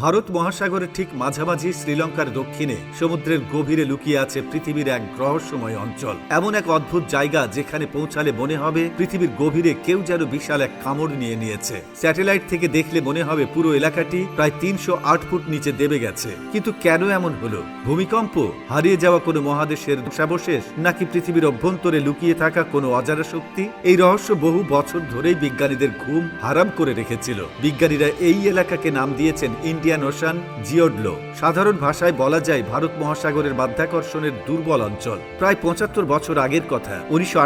ভারত মহাসাগরের ঠিক মাঝামাঝি শ্রীলঙ্কার দক্ষিণে সমুদ্রের গভীরে লুকিয়ে আছে পৃথিবীর এক রহস্যময় অঞ্চল। এমন এক অদ্ভুত জায়গা যেখানে পৌঁছালে মনে হবে পৃথিবীর গভীরে কেউ যেন বিশাল এক কামড় নিয়ে নিয়েছে। স্যাটেলাইট থেকে দেখলে মনে হবে পুরো এলাকাটি প্রায় তিনশো আট ফুট নিচে দেবে গেছে। কিন্তু কেন এমন হলো? ভূমিকম্প? হারিয়ে যাওয়া কোনো মহাদেশের ধ্বংসাবশেষ নাকি পৃথিবীর অভ্যন্তরে লুকিয়ে থাকা কোনো অজানা শক্তি? এই রহস্য বহু বছর ধরেই বিজ্ঞানীদের ঘুম হারাম করে রেখেছিল। বিজ্ঞানীরা এই এলাকাকে নাম দিয়েছেন ইন্ডিয়ান ওশান জিওডলো। সাধারণ ভাষায় বলা যায় ভারত মহাসাগরের মাধ্যাকর্ষণের দুর্বল অঞ্চল। প্রায় পঁচাত্তর বছর আগের কথা। উনিশশো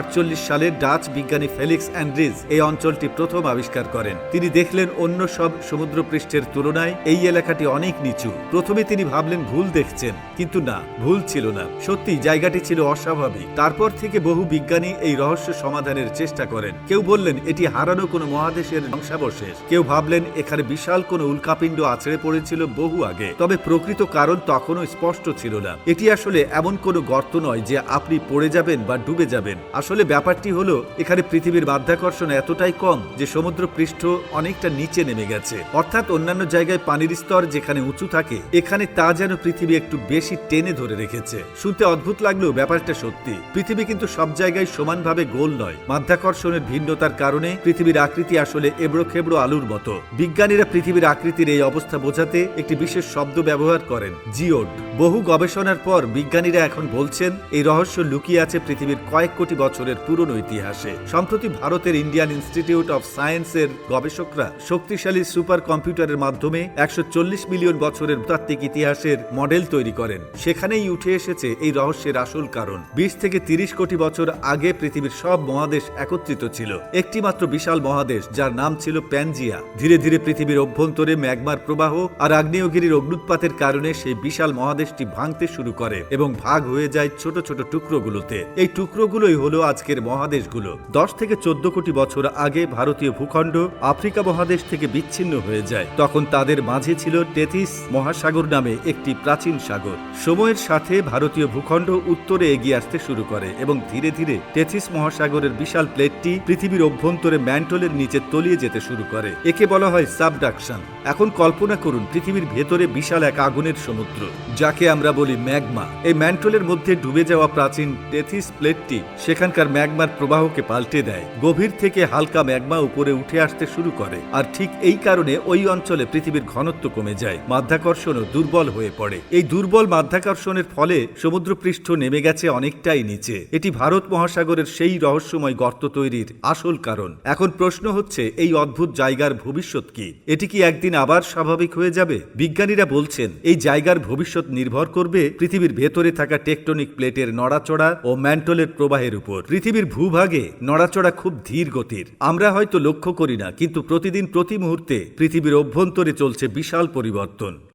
সালে ডাচ বিজ্ঞানী ফেলিক্স অ্যান্ড্রিজ এই অঞ্চলটি প্রথম আবিষ্কার করেন। তিনি দেখলেন অন্য সব সমুদ্রপৃষ্ঠের তুলনায় এই এলাকাটি অনেক নিচু। প্রথমে তিনি ভাবলেন ভুল দেখছেন, কিন্তু না, ভুল ছিল না। সত্যি জায়গাটি ছিল অস্বাভাবিক। তারপর থেকে বহু বিজ্ঞানী এই রহস্য সমাধানের চেষ্টা করেন। কেউ বললেন, এটি হারানো কোনো মহাদেশের ধ্বংসাবশেষ। কেউ ভাবলেন, এখানে বিশাল কোনো উল্কাপিণ্ড আছড়ে পড়েছিল বহু আগে, তবে প্রকৃত কারণ তখনও স্পষ্ট ছিল না। এটি আসলে এমন কোনো গর্ত নয় যে আপনি পড়ে যাবেন বা ডুবে যাবেন। আসলে ব্যাপারটি হলো, এখানে পৃথিবীর মাধ্যাকর্ষণ এতটাই কম যে সমুদ্র পৃষ্ঠ অনেকটা নিচে নেমে গেছে। অর্থাৎ অন্যান্য জায়গায় পানির স্তর যেখানে উঁচু থাকে, এখানে তা যেন পৃথিবী একটু বেশি টেনে ধরে রেখেছে। শুনতে অদ্ভুত লাগলেও ব্যাপারটা সত্যি। পৃথিবী কিন্তু সব জায়গায় সমানভাবে গোল নয়। মাধ্যাকর্ষণের ভিন্নতার কারণে পৃথিবীর আকৃতি আসলে এবড়ো খেবড়ো আলুর মতো। বিজ্ঞানীরা পৃথিবীর আকৃতির এই অবস্থা বোঝাতে একটি বিশেষ শব্দ ব্যবহার করেন, জিওড। বহু গবেষণার পর বিজ্ঞানীরা এখন বলছেন, এই রহস্য লুকিয়ে আছে পৃথিবীর কয়েক কোটি বছরের পুরনো ইতিহাসে। সম্প্রতি ভারতের ইন্ডিয়ান ইনস্টিটিউট অফ সায়েন্সের গবেষকরা শক্তিশালী সুপার কম্পিউটারের মাধ্যমে একশো চল্লিশ মিলিয়ন বছরের ভূতাত্ত্বিক ইতিহাসের মডেল তৈরি করেন। সেখানেই উঠে এসেছে এই রহস্যের আসল কারণ। বিশ থেকে তিরিশ কোটি বছর আগে পৃথিবীর সব মহাদেশ একত্রিত ছিল। একটি মাত্র বিশাল মহাদেশ, যার নাম ছিল প্যানজিয়া। ধীরে ধীরে পৃথিবীর অভ্যন্তরে ম্যাগমার প্রবাহ আর আগ্নেয়গিরির অগ্নুৎপাতের কারণে সেই বিশাল মহাদেশটি ভাঙতে শুরু করে এবং ভাগ হয়ে যায় ছোট ছোট টুকরোগুলোতে। এই টুকরোগুলোই হলো আজকের মহাদেশগুলো। দশ থেকে চোদ্দ কোটি বছর আগে ভারতীয় ভূখণ্ড আফ্রিকা মহাদেশ থেকে বিচ্ছিন্ন হয়ে যায়। তখন তাদের মাঝে ছিল টেথিস মহাসাগর নামে একটি প্রাচীন সাগর। সময়ের সাথে ভারতীয় ভূখণ্ড উত্তরে এগিয়ে আসতে শুরু করে এবং ধীরে ধীরে টেথিস মহাসাগরের বিশাল প্লেটটি পৃথিবীর অভ্যন্তরে ম্যান্টলের নিচে তলিয়ে যেতে শুরু করে। একে বলা হয় সাবডাকশন। এখন কল্পনা করুন পৃথিবীর ভেতরে বিশাল এক আগুনের সমুদ্র, যাকে আমরা বলি ম্যাগমা। এই ম্যান্টলের মধ্যে ডুবে যাওয়া প্রাচীন টেথিস প্লেটটি সেখানকার ম্যাগমার প্রবাহকে পাল্টে দেয়। গভীর থেকে হালকা ম্যাগমা উপরে উঠে আসতে শুরু করে, আর ঠিক এই কারণে ওই অঞ্চলে পৃথিবীর ঘনত্ব কমে যায়, মাধ্যাকর্ষণও দুর্বল হয়ে পড়ে। এই দুর্বল মাধ্যাকর্ষণের ফলে সমুদ্রপৃষ্ঠ নেমে গেছে অনেকটাই নিচে। এটি ভারত মহাসাগরের সেই রহস্যময় গর্ত তৈরির আসল কারণ। এখন প্রশ্ন হচ্ছে, এই অদ্ভুত জায়গার ভবিষ্যৎ কি? এটি কি একদিন আবার স্বাভাবিক হয়ে যাবে, বিজ্ঞানীরা বলছেন, এই জায়গার ভবিষ্যৎ নির্ভর করবে পৃথিবীর ভেতরে থাকা টেকটনিক প্লেটের নড়াচড়া ও ম্যান্টলের প্রবাহের উপর। পৃথিবীর ভূভাগে নড়াচড়া খুব ধীর গতির। আমরা হয়তো লক্ষ্য করি না, কিন্তু প্রতিদিন প্রতি মুহূর্তে পৃথিবীর অভ্যন্তরে চলছে বিশাল পরিবর্তন।